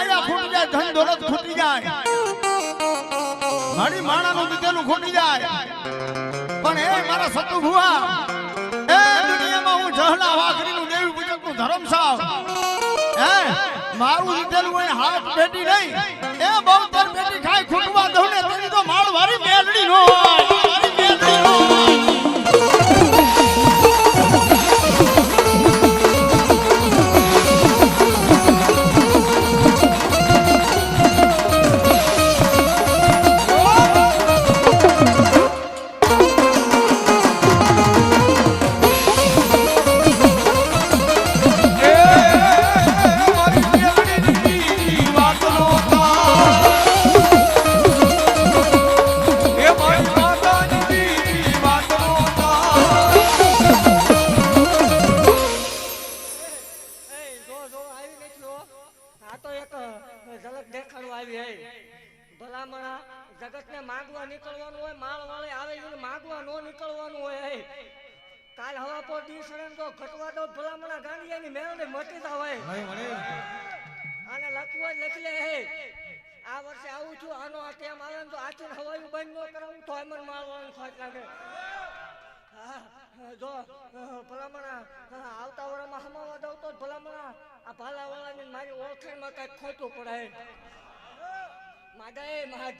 માયા ખૂટી જાય ધન દોલત ખૂટી જાય. મારી માણાનું દીધેલું ખૂટી જાય. પણ એ મારા સતુ ભુવા, એ દુનિયામાં હું જહલા વાઘરીનું દેવી પૂજકનું ધર્મ સાવ હે, મારું દીધેલું હોય હાથ પેટી નહીં. એ બહુ તર પેટી ખાય, ખૂટવા દઉં ને તો માળ વારી મેળડી નો મારી જગતને માગવા નીકળવાનું હોય માળ વાળે આવે છે માગવા નો નીકળવાનું હોય કાલ હવા પર દી સડન તો ઘટવા દો ભલામણા ગાંડિયાની મેળે મટી દા હોય આને લખવું હોય લખી લે હે. આ વર્ષે આવું છું આનો આ ટેમ આવે તો આચું હવાયું બંધ ન કરાવું તો મને મારવાનું ખોટ લાગે. જો ભલામણા આવતા વર્ષમાં હમાવા દઉં તો ભલામણા આ ભાલાવાળાની ને મારી ઓળખાણમાં કાંઈક ખોટું પડે. માદા એ માદ.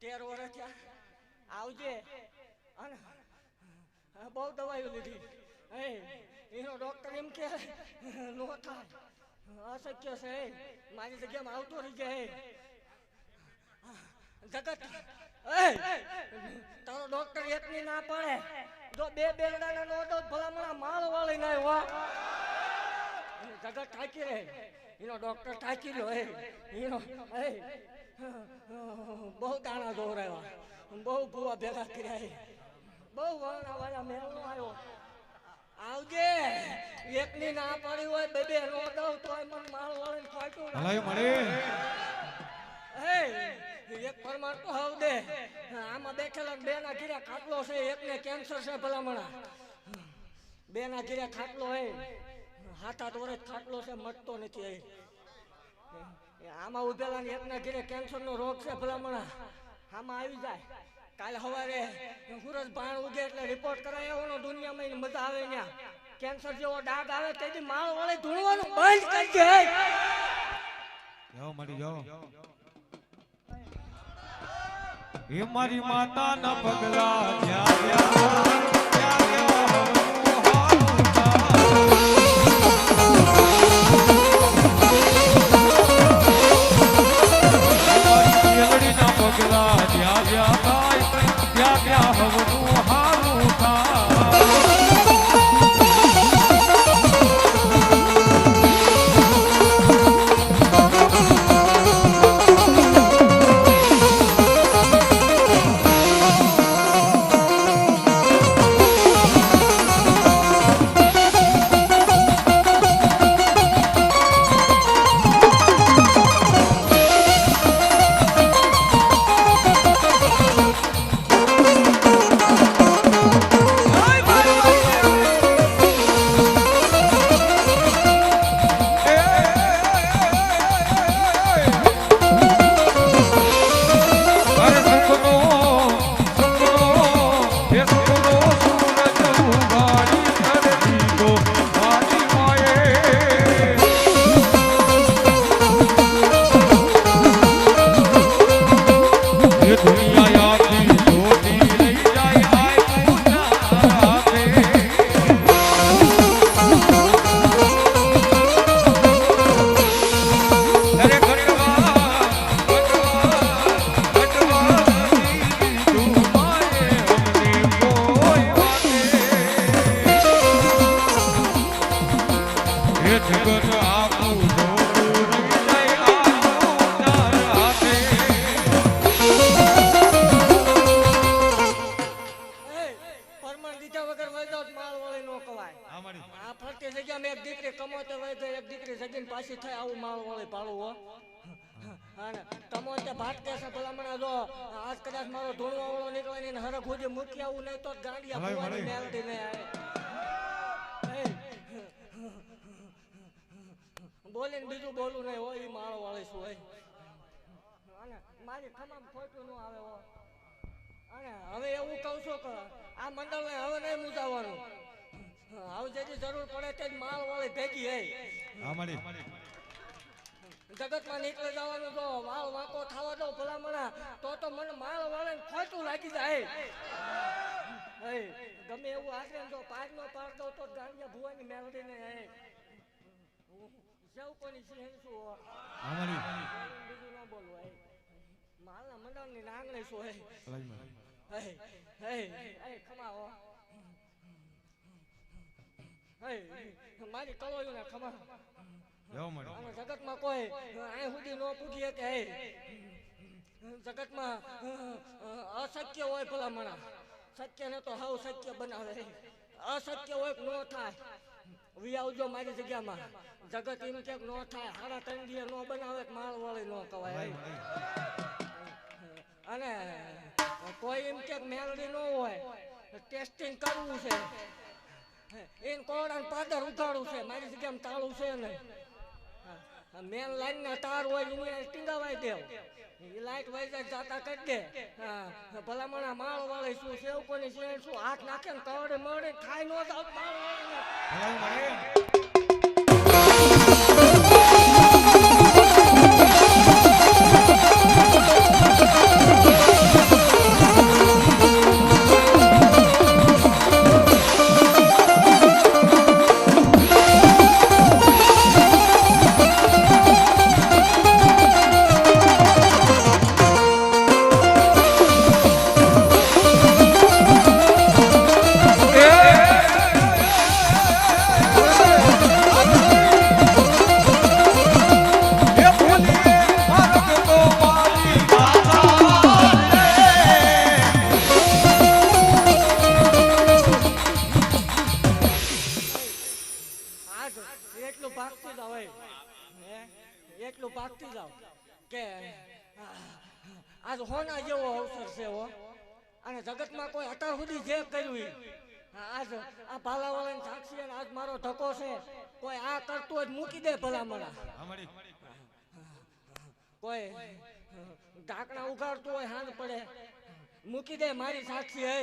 તેર વર્ષ થયા. આવજે. અને બહુ દવાઈઓ લીધી. હે, એનો ડોક્ટર એમ કે, નો થાય. અશક્ય છે મારી જગ્યામાં આવતો રહી જાય જગત. એ તારો ડોક્ટર એકની ના પડે. જો બે બેરડાના નો દો, ભલામણા માલ વાળી ના હોય. જગત થાકી રહે. એનો ડોક્ટર થાકી રહ્યો, હે. એનો એ બહુ દાણા દોરાવ્યા બહુ ભૂવા ભેગા કર્યા બહુ વર્ણા વાળા મેળો આવ્યો આવજે. એકની ના પડી હોય બે બે નો દઉં તોય મન માળ વાળીને ખોટું લાગે. હે, એક પરમાર તો હવ દે. આમાં બેઠેલા બે ના ઘીરા ખાટલો છે એકને કેન્સર છે ભલામણા. બે ના ઘીરા ખાટલો હે. હાથ હાથ વર્ષ ખાટલો છે મટતો નથી એ. આમાં ઉભેલા એકના ઘીરે કેન્સર નો રોગ છે ભલામણા. આમાં આવી જાય. કાલે સવારે સુરજ ભાણ ઉગે એટલે રિપોર્ટ કરાય એવો દુનિયામાં મજા આવે ત્યાં કેન્સર જેવો ડાઘ આવે તેથી માળ વળે ધૂળવાનું બંધ કરી દે. જાઓ મળી જાઓ. હે મારી માતા ના પગલા જ્યાં જ્યાં. અને તમો તે ભાત કે છે ભલામણા જો આજ કદાચ મારો ધૂણવા વાળો નીકળે ને હરખ સુધી મૂકી આવું નહીં તો ગાંડિયા ભુવાની નહીં આવે બોલીને બીજું બોલું નહીં હોય ઈ માળો વાળે શું હોય. મારી તમામ ખોટું ન આવે હો. અને હવે એવું કહું છું કે આ મંડળને હવે નહીં મુજાવવાનું હવે જેથી જરૂર પડે તે જ માળ વાળી ભેગી હે. અમારી જગતમાં નીકળી જવાનું તો માલ વાંકો થવા દો ભલામણા. તો તો મને માલ વાળે ખોટું લાગી જાય. ગમે એવું આશરે જો પાર નો પાર દો તો ગાંડિયા ભુવાની મેલડી ને જવું કોની છે શું હો? બીજું ન બોલવું માલના મંડળની નાંગણી શું હે ભલાઈમાં. હે હે હે ખમા હો હે મારી કલોયું ને ખમા જગતમાં કોઈ આ સુધી ન પૂછી કે હે જગતમાં અશક્ય હોય ભલામણા શક્ય ને તો હાવ શક્ય બનાવે. અશક્ય હોય ન થાય. વી આવજો મારી જગ્યામાં. જગત એમ કે ન થાય. હારા ત્રણ દિવસ ન બનાવે માળ વાળી ન કવાય. અને કોઈ એમ કે મેલડી ન હોય ટેસ્ટિંગ કરવું છે. એને કોણ પાદર ઉગાડવું છે? મારી જગ્યામાં તાળું છે ને મેન લાઈન ના તાર હોય એને ટીંગાવાઈ દેવ એ લાઈટ વાઈ જાતા કરી દે. ભલામણા માળ વાળે શું સેવ કોની છે શું, હાથ નાખે ને કવડે મળે, ખાઈ નો જાવ ભાલાવાળાની આજ મારો ધક્કો છે. કોઈ આ કરતું હોય મૂકી દે ભલામણા. અમારી. કોઈ ઢાંકણા ઉગાડતું હોય હાથ પડે. મૂકી દે મારી સાક્ષી હે.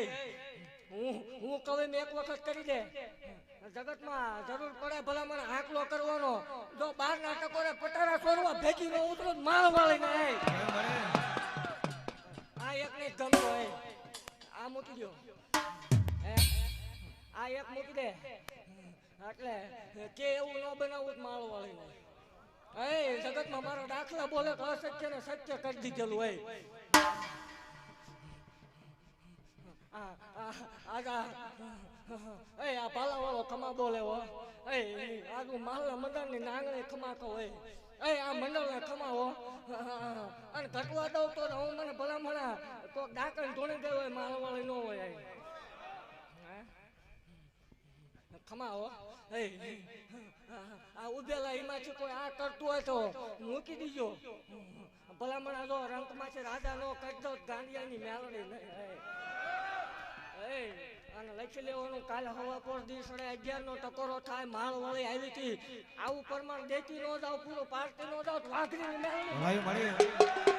હું હું કવિ એક વખત કરી દે. જગતમાં જરૂર પડે ભલા મને આકલો કરવાનો. જો બાર ના ટકોરે પટારા છોડવા ભેગી નો ઉતરો માળ વાળી ને. આ એક ને ગમતો હે. આ મૂકી દો હે? આ એક મૂકી દે. એટલે કે એવું ન બનાવવું માળો માળ વાળી ને એ જગતમાં મારો દાખલા બોલે તો અસત્ય ને સત્ય કરી દીધેલું હોય. આ આ આગા એ આ પાલા વાળો ખમા બોલે હો. એ આગુ માલના મંડળની નાંગણે ખમા કહો એ એ આ મંડળ ને ખમાવો અને ઘટવા દઉં તો હું મને ભલામણા તો ડાકણ ધોણી ગયો હોય માલ વાળી ન હોય એ. હે? ખમા હો એ આ ઉભેલા એમાંથી કોઈ આ કરતું હોય તો મૂકી દીજો. ભલામણા જો રંકમાંથી રાજા નો કરી દો, ગાંડિયાની એ અને લખી લેવાનું, કાલે હવા પર અગિયાર નો ટકોરો થાય, માળ વળી આવી હતી. આવું પરમાણ દેતી નો જાવ પૂરો પાર્ટી નો જાવ વાઘરી મેળવી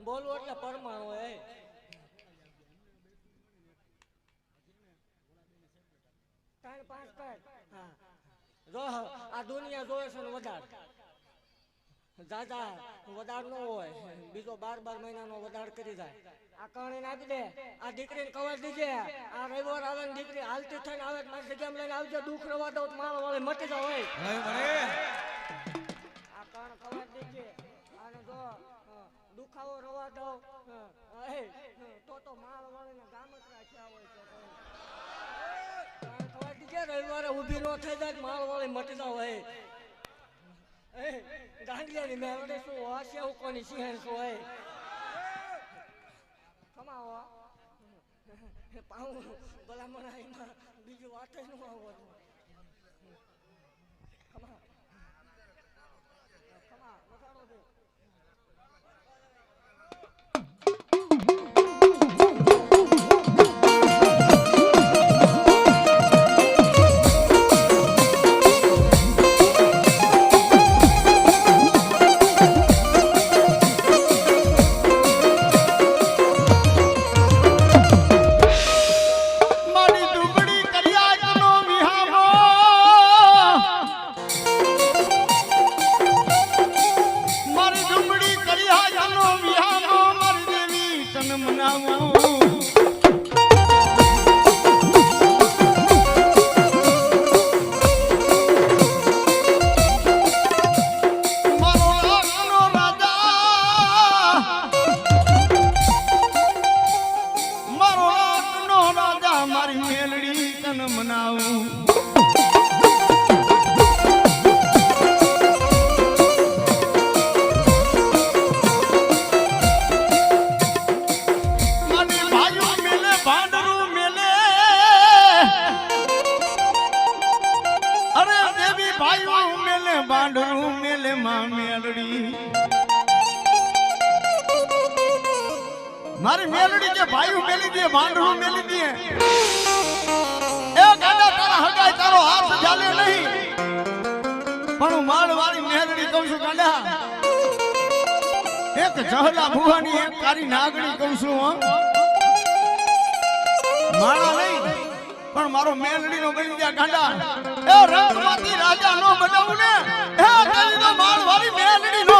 બોલવું એટલે પરમાણુ એ ત્રણ પાંચ કર હા. જો આ દુનિયા જોવે છે વધારે. દાદા વધાર નો હોય. બીજો બાર બાર મહિનાનો વધાર કરી જાય. આ કણીને આપી દે. આ દીકરીને કવર દીજે. આ રવિવાર આવે ને દીકરી હાલતી થઈને આવે તો મારી જગ્યામાં લઈને આવજો. દુઃખ રવા દો તો વાળે મટી જાવ હોય દુખાવો રવા દો. તો તો માળ વાળીને ગામ જ રાખ્યા હોય તો. રવિવારે ઊભી ન જાય માળ વાળી મટી જાવ હોય એ ગાંડિયાની મેલડી શું હશે હું કોની સિંહણ શું હોય? કમાવો પાઉં, ભલામણ બીજું વાત જ માં મારી મેલડી કે ભાઈઓ મેલી દે ભાંડરું મેલી દે. એ ગાડા તારા હગાય તારો હાથ ચાલે નહીં. પણ હું માળ વાળી મેલડી કહું છું ગાડા એક જહલા ભુવાની એક તારી નાગણી કહું છું માળા નહીં પણ મારો મેલડી નો બની ગયા ગાંડા. એ રંગમાંથી રાજા નો બનાવું ને એ તારી તો માળવાળી મેલડી નો